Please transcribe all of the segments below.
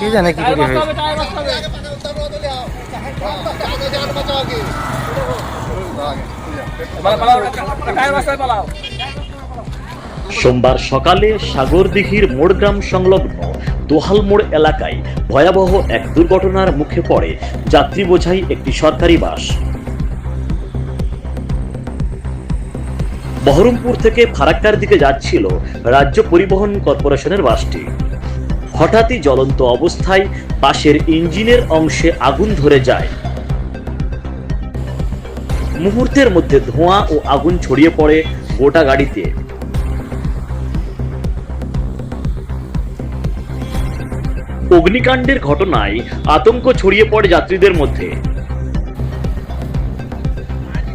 কে জানে কি করে হয়েছে? সোমবার সকালে সাগরদিঘির মোড়গ্রাম সংলগ্ন দোহাল মোড় এলাকায় ভয়াবহ এক দুর্ঘটনার মুখে পড়ে যাত্রী বোঝাই একটি সরকারি বাস। বহরমপুর থেকে ফারাক্কার দিকে যাচ্ছিল রাজ্য পরিবহন কর্পোরেশনের বাসটি। হঠাৎই জ্বলন্ত অবস্থায় বাসের ইঞ্জিনের অংশে আগুন ধরে যায়। মুহূর্তের মধ্যে ধোঁয়া ও আগুন ছড়িয়ে পড়ে গোটা গাড়িতে। অগ্নিকাণ্ডের ঘটনায় আতঙ্ক ছড়িয়ে পড়ে যাত্রীদের মধ্যে।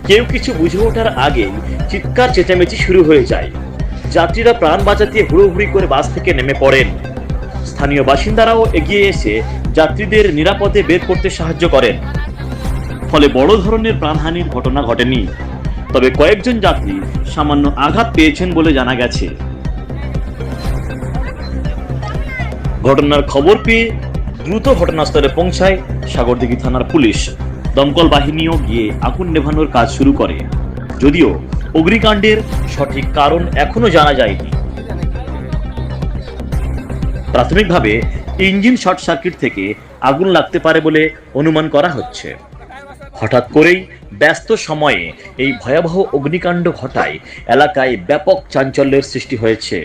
কেউ কিছু বুঝে ওঠার আগেই চিৎকার চেঁচামেচি শুরু হয়ে যায়। যাত্রীরা প্রাণ বাঁচাতে হুড়োহুড়ি করে বাস থেকে নেমে পড়েন। স্থানীয় বাসিন্দারাও এগিয়ে এসে যাত্রীদের নিরাপদে বের করতে সাহায্য করেন। ফলে বড় ধরনের প্রাণহানির ঘটনা ঘটেনি। তবে কয়েকজন যাত্রী সামান্য আঘাত পেয়েছেন বলে জানা গেছে। ঘটনার খবর পেয়ে দ্রুত ঘটনাস্থলে পৌঁছায় সাগরদিঘি থানার পুলিশ। দমকল বাহিনীও গিয়ে আগুন নেভানোর কাজ শুরু করে। যদিও অগ্নিকাণ্ডের সঠিক কারণ এখনও জানা যায়নি। প্রাথমিকভাবে ইঞ্জিন শর্ট সার্কিট থেকে আগুন লাগতে পারে বলে অনুমান করা হচ্ছে। হঠাৎ করেই ব্যস্ত সময়ে এই ভয়াবহ অগ্নিকাণ্ড ঘটায় এলাকায় ব্যাপক চাঞ্চল্যের সৃষ্টি হয়েছে।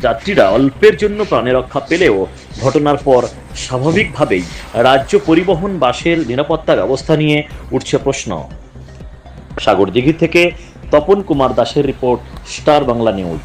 যাত্রীরা অল্পের জন্য প্রাণে রক্ষা পেলেও ঘটনার পর স্বাভাবিকভাবেই রাজ্য পরিবহন, বাসের নিরাপত্তা ব্যবস্থা নিয়ে উঠছে প্রশ্ন। সাগরদিঘি থেকে তপন কুমার দাসের রিপোর্ট, স্টার বাংলা নিউজ।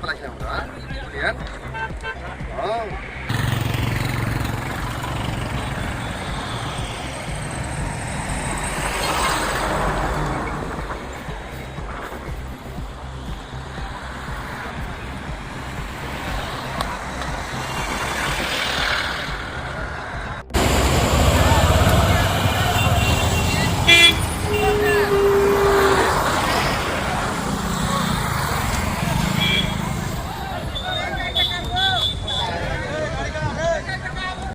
পালাইছিলাম আমরা বুঝলেন